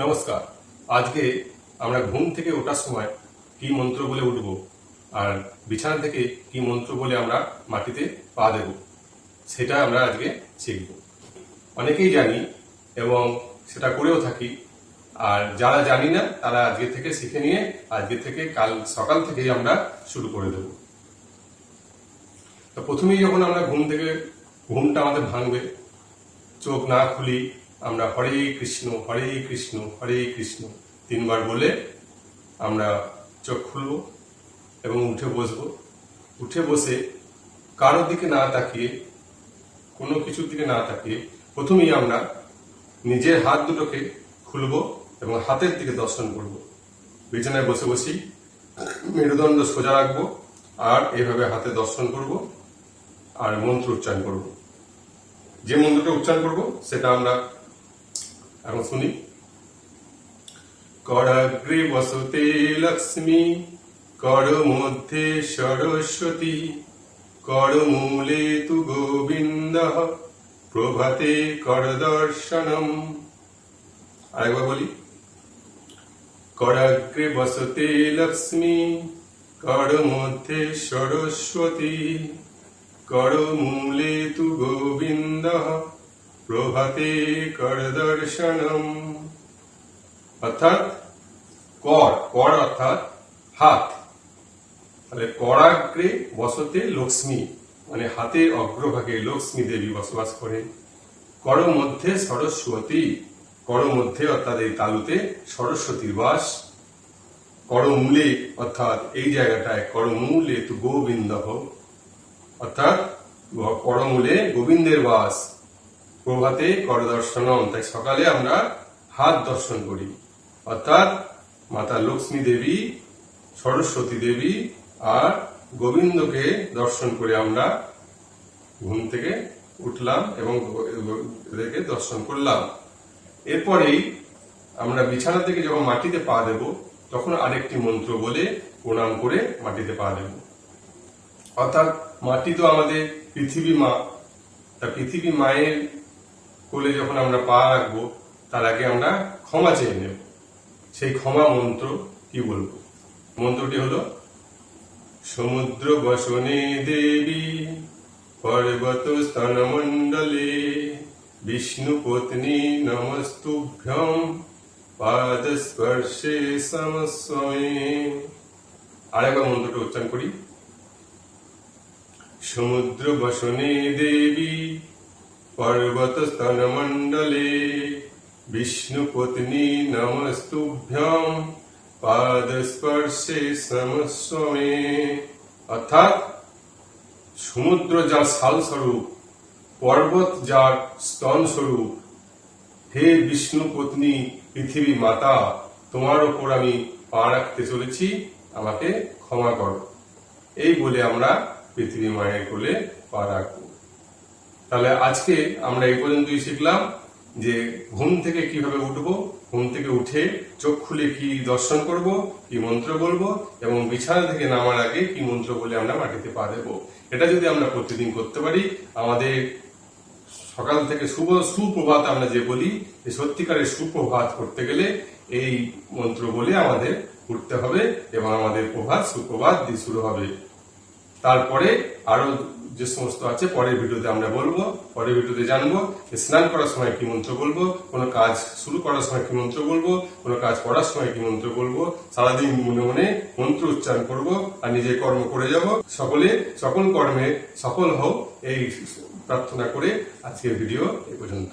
নমস্কার। আজকে আমরা ঘুম থেকে ওঠার সময় কি মন্ত্র বলে উঠব আর বিছানা থেকে কি মন্ত্র বলে আমরা মাটিতে পা দেব, সেটা আমরা আজকে শিখব। অনেকেই জানি এবং সেটা করেও থাকি, আর যারা জানি না, তারা আজকে থেকে শিখে নিয়ে আজকে থেকে কাল সকাল থেকেই আমরা শুরু করে দেব। তো প্রথমেই যখন আমরা ঘুম থেকে, ঘুমটা আমাদের ভাঙবে, চোখ না খুলি আমরা হরে কৃষ্ণ হরে কৃষ্ণ হরে কৃষ্ণ তিনবার বলে আমরা চোখ খুলব এবং উঠে বসব। উঠে বসে কারোর দিকে না তাকিয়ে, কোনো কিছুর দিকে না তাকিয়ে প্রথমেই আমরা নিজের হাত দুটোকে খুলব এবং হাতের দিকে দর্শন করব। বিছানায় বসে বসেই মেরুদণ্ড সোজা রাখব আর এভাবে হাতে দর্শন করব আর মন্ত্র উচ্চারণ করব। যে মন্ত্রটা উচ্চারণ করব, সেটা আমরা এখন শুনি। করাগ্রে বসতে লক্ষ্মী, কর মধ্যে সরস্বতী, কর মূলে তু গোবিন্দ, প্রভাতে কর দর্শনম। আরেকবার বলি। করাগ্রে বসতে লক্ষ্মী, কর মধ্যে সরস্বতী, কর মূলে তু গোবিন্দ প্রভাতে কর দর্শনম। অর্থাৎ কর কর অর্থাৎ হাত। তাহলে করাগ্রে বসতে লক্ষ্মী মানে হাতের অগ্রভাগে লক্ষ্মী দেবী বসবাস করেন কর। মধ্যে সরস্বতী কর মধ্যে অর্থাৎ এই তালুতে সরস্বতীর বাস। করমূলে অর্থাৎ এই জায়গাটায় করমূলে তু গোবিন্দ অর্থাৎ করমূলে গোবিন্দের বাস। প্রভাতে কর দর্শনম তাই সকালে আমরা হাত দর্শন করি। অর্থাৎ মাতা লক্ষ্মী দেবী, সরস্বতী দেবী আর গোবিন্দকে দর্শন করে আমরা ঘুম থেকে উঠলাম এবং এদেরকে দর্শন করলাম। এরপরেই আমরা বিছানা থেকে যখন মাটিতে পা দেব, তখন আরেকটি মন্ত্র বলে প্রণাম করে মাটিতে পা দেব। অর্থাৎ মাটি তো আমাদের পৃথিবী মা। তা পৃথিবী মায়ের কোলে যখন আমরা পা রাখব, তার আগে আমরা ক্ষমা চেয়ে নেব। সেই ক্ষমা মন্ত্র কি বলব? মন্ত্রটি হলো, সমুদ্র বসনে দেবী, পর্বত স্তনমণ্ডলে বিষ্ণু পত্নী নমস্তুভ্যম, পাদস্পর্শে সমস্বয়ে। আরেকবার মন্ত্রটা উচ্চারণ করি। সমুদ্র বসনে দেবী পর্বত স্তনমণ্ডলে বিষ্ণু পত্নী নমস্তুভ্যম পাদস্পর্শে সমস্বমে অর্থাৎ সমুদ্র যার শাল স্বরূপ পর্বত যার স্তন স্বরূপ হে বিষ্ণু পত্নী পৃথিবী মাতা, তোমার ওপর আমি পা রাখতে চলেছি, আমাকে ক্ষমা করো। এই বলে আমরা পৃথিবী মায়ের কোলে পা রাখব। তাহলে আজকে আমরা এই পর্যন্তই শিখলাম যে ঘুম থেকে কীভাবে উঠব, ঘুম থেকে উঠে চোখ খুলে কি দর্শন করব, কি মন্ত্র বলব এবং বিছানা থেকে নামার আগে কি মন্ত্র বলে আমরা মাটিতে পা দেব। এটা যদি আমরা প্রতিদিন করতে পারি, আমাদের সকাল থেকে শুভ সুপ্রভাত আমরা যে বলি যে সত্যিকারের সুপ্রভাত করতে গেলে এই মন্ত্র বলে আমাদের উঠতে হবে এবং আমাদের প্রভাত, সুপ্রভাত দিয়ে শুরু হবে। তারপরে আরও যে সমস্ত আছে, পরের ভিডিওতে আমরা বলব, পরের ভিডিওতে জানব স্নান করার সময় কি মন্ত্র বলব, কোনো কাজ শুরু করার সময় কি মন্ত্র বলব, কোনো কাজ করার সময় কি মন্ত্র বলব, সারাদিন মনে মনে মন্ত্র উচ্চারণ করব আর নিজে কর্ম করে যাব। সকলে, সকল কর্মে সফল হোক এই প্রার্থনা করে আজকের ভিডিও এ পর্যন্ত।